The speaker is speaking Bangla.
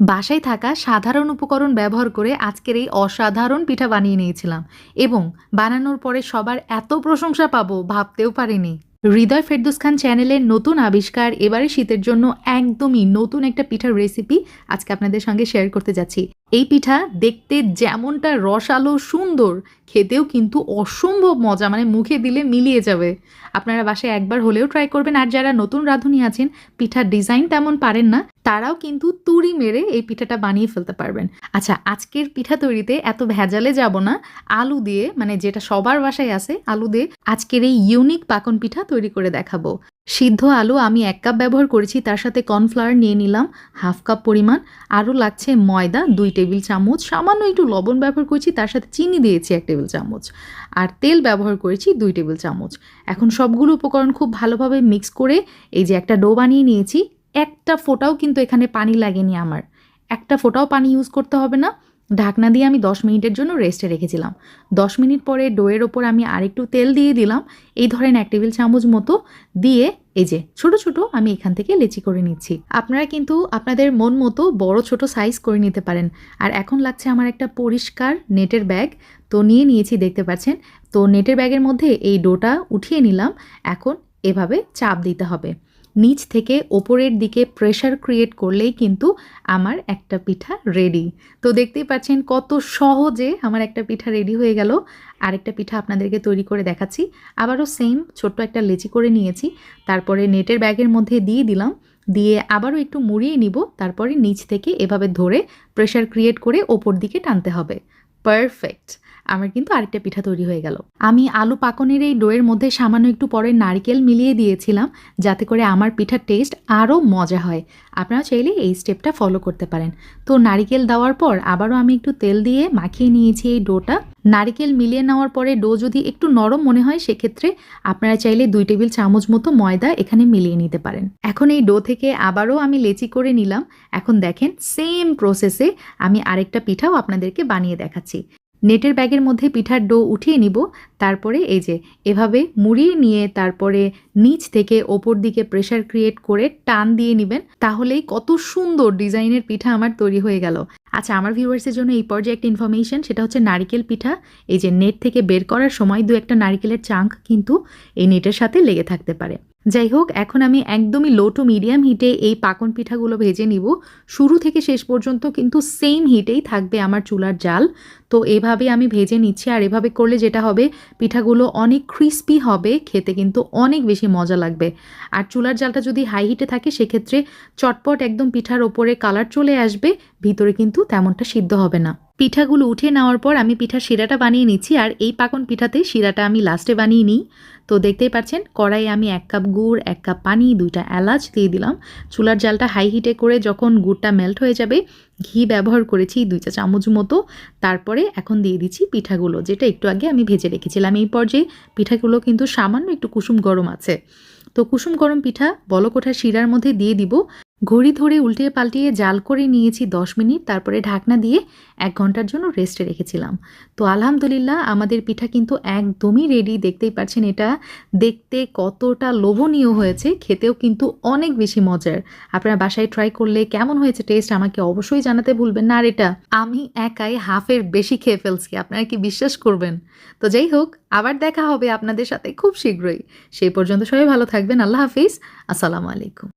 বাসায় থাকা সাধারণ উপকরণ ব্যবহার করে আজকের এই অসাধারণ পিঠা বানিয়ে নিয়েছিলাম এবং বানানোর পরে সবার এত প্রশংসা পাবো ভাবতেও পারিনি। হৃদয় ফেরদুস খান চ্যানেলের নতুন আবিষ্কার এবারে শীতের জন্য একদমই নতুন একটা পিঠার রেসিপি আজকে আপনাদের সঙ্গে শেয়ার করতে যাচ্ছি। এই পিঠা দেখতে যেমনটা রসালো, সুন্দর, খেতেও কিন্তু অসম্ভব মজা মানে মুখে দিলে মিলিয়ে যাবে। আপনারা বাসায় একবার হলেও ট্রাই করবেন, আর যারা নতুন রাঁধুনি আছেন, পিঠার ডিজাইন তেমন পারেন না, তারাও কিন্তু তুড়ি মেরে এই পিঠাটা বানিয়ে ফেলতে পারবেন। আচ্ছা আজকের পিঠা তৈরিতে এত ভেজালে যাব না, আলু দিয়ে মানে যেটা সবার বাসায় আছে, আলু দিয়ে আজকের এই ইউনিক পাকন পিঠা তৈরি করে দেখাবো। সিদ্ধ আলু আমি এক কাপ ব্যবহার করেছি, তার সাথে কর্নফ্লাওয়ার নিয়ে নিলাম, হাফ কাপ পরিমাণ। আরও লাগছে ময়দা, দুই টেবিল চামচ, সামান্য একটু লবণ ব্যবহার করেছি, তার সাথে চিনি দিয়েছি এক টেবিল চামচ। আর তেল ব্যবহার করেছি দুই টেবিল চামচ। এখন সবগুলো উপকরণ খুব ভালোভাবে মিক্স করে এই যে একটা ডো বানিয়ে নিয়েছি, একটা ফোঁটাও কিন্তু এখানে পানি লাগেনি আমার। একটা ফোঁটাও পানি ইউজ করতে হবে না। ঢাকনা দিয়ে আমি দশ মিনিটের জন্য রেস্টে রেখেছিলাম। দশ মিনিট পরে ডোয়ের ওপর আমি আরেকটু তেল দিয়ে দিলাম। এই ধরেন এক টেবিল চামচ মতো দিয়ে এই যে ছোট ছোট আমি এখান থেকে লেচি করে নিচ্ছি। আপনারা কিন্তু আপনাদের মন মতো বড় ছোট সাইজ করে নিতে পারেন। আর এখন লাগছে আমার একটা পরিষ্কার নেটের ব্যাগ তো নিয়ে নিয়েছি, দেখতে পাচ্ছেন? তো নেটের ব্যাগের মধ্যে এই ডোটা উঠিয়ে নিলাম। এখন এভাবে চাপ দিতে হবে। নিচ থেকে ওপরের দিকে প্রেশার ক্রিয়েট করলেই কিন্তু আমার একটা পিঠা রেডি তো দেখতেই পাচ্ছেন কত সহজে আমার একটা পিঠা রেডি হয়ে গেল। আরেকটা পিঠা আপনাদেরকে তৈরি করে দেখাচ্ছি। আবারও সেম ছোট্ট একটা লেচি করে নিয়েছি। তারপরে নেটের ব্যাগের মধ্যে দিয়ে দিলাম। দিয়ে আবারও একটু মুড়িয়ে নিব। তারপরে নিচ থেকে এভাবে ধরে প্রেশার ক্রিয়েট করে ওপর দিকে টানতে হবে। পারফেক্ট আমার কিন্তু আরেকটা পিঠা তৈরি হয়ে গেল। আমি আলু পাকনের এই ডোয়ের মধ্যে সামান্য একটু পরে নারকেল মিলিয়ে দিয়েছিলাম, যাতে করে আমার পিঠার টেস্ট আরও মজা হয়। আপনারা চাইলে এই স্টেপটা ফলো করতে পারেন। তো নারিকেল দেওয়ার পর আবারও আমি একটু তেল দিয়ে মাখিয়ে নিয়েছি এই ডোটা। নারিকেল মিলিয়ে নেওয়ার পরে ডো যদি একটু নরম মনে হয়, সেক্ষেত্রে আপনারা চাইলে দুই টেবিল চামচ মতো ময়দা এখানে মিলিয়ে নিতে পারেন। এখন এই ডো থেকে আবারও আমি লেচি করে নিলাম। এখন দেখেন, সেম প্রসেসে আমি আরেকটা পিঠাও আপনাদেরকে বানিয়ে দেখাচ্ছি। নেটের ব্যাগের মধ্যে পিঠার ডো উঠিয়ে নিব। তারপরে এই যে, এভাবে মুড়িয়ে নিয়ে তারপরে নিচ থেকে ওপর দিকে প্রেশার ক্রিয়েট করে টান দিয়ে নেবেন। তাহলেই কত সুন্দর ডিজাইনের পিঠা আমার তৈরি হয়ে গেল। আচ্ছা আমার ভিউয়ার্সের জন্য এই পর্যায়ে একটা ইনফরমেশন সেটা হচ্ছে নারিকেল পিঠা। এই যে, নেট থেকে বের করার সময় দু একটা নারিকেলের চাঙ্ক কিন্তু এই নেটের সাথে লেগে থাকতে পারে। যাই হোক এখন আমি একদমই লো টু মিডিয়াম হিটে এই পাকন পিঠাগুলো ভেজে নিব। শুরু থেকে শেষ পর্যন্ত কিন্তু সেম হিটেই থাকবে আমার চুলার জাল। তো এভাবে আমি ভেজে নিচ্ছি, আর এভাবে করলে যেটা হবে, পিঠাগুলো অনেক ক্রিস্পি হবে, খেতে কিন্তু অনেক বেশি মজা লাগবে। আর চুলার জালটা যদি হাই হিটে থাকে, সেক্ষেত্রে চটপট একদম পিঠার ওপরে কালার চলে আসবে, ভিতরে কিন্তু তেমনটা সিদ্ধ হবে না। পিঠাগুলো উঠে নেওয়ার পর আমি পিঠার শিরাটা বানিয়ে নিচ্ছি, আর এই পাকন পিঠাতে শিরাটা আমি লাস্টে বানিয়ে নিই। তো দেখতেই পাচ্ছেন, কড়াইয়ে আমি এক কাপ গুড়, এক কাপ পানি, দুইটা এলাচ দিয়ে দিলাম। চুলার জালটা হাই হিটে করে যখন গুড়টা মেল্ট হয়ে যাবে, ঘি ব্যবহার করেছি দুই চা চামচ মতো। তারপরে এখন দিয়ে দিচ্ছি পিঠাগুলো, যেটা একটু আগে আমি ভেজে রেখেছিলাম। এই পর্যায়ে পিঠাগুলো কিন্তু সামান্য একটু কুসুম গরম আছে। তো কুসুম গরম পিঠা বলকোঠা শিরার মধ্যে দিয়ে দিব। ঘড়ি ধরে উল্টিয়ে পাল্টিয়ে জাল করে নিয়েছি দশ মিনিট, তারপরে ঢাকনা দিয়ে এক ঘণ্টার জন্য রেস্টে রেখেছিলাম। তো আলহামদুলিল্লাহ আমাদের পিঠা কিন্তু একদমই রেডি দেখতেই পাচ্ছেন এটা। দেখতে কতটা লোভনীয় হয়েছে, খেতেও কিন্তু অনেক বেশি মজার। আপনারা বাসায় ট্রাই করলে কেমন হয়েছে টেস্ট আমাকে অবশ্যই জানাতে ভুলবেন না। আর এটা আমি একাই হাফের বেশি খেয়ে ফেলছি, আপনারা কি বিশ্বাস করবেন? তো যাই হোক, আবার দেখা হবে আপনাদের সাথে খুব শীঘ্রই। সেই পর্যন্ত সবাই ভালো থাকবেন, আল্লাহ হাফিজ। আসসালামু আলাইকুম।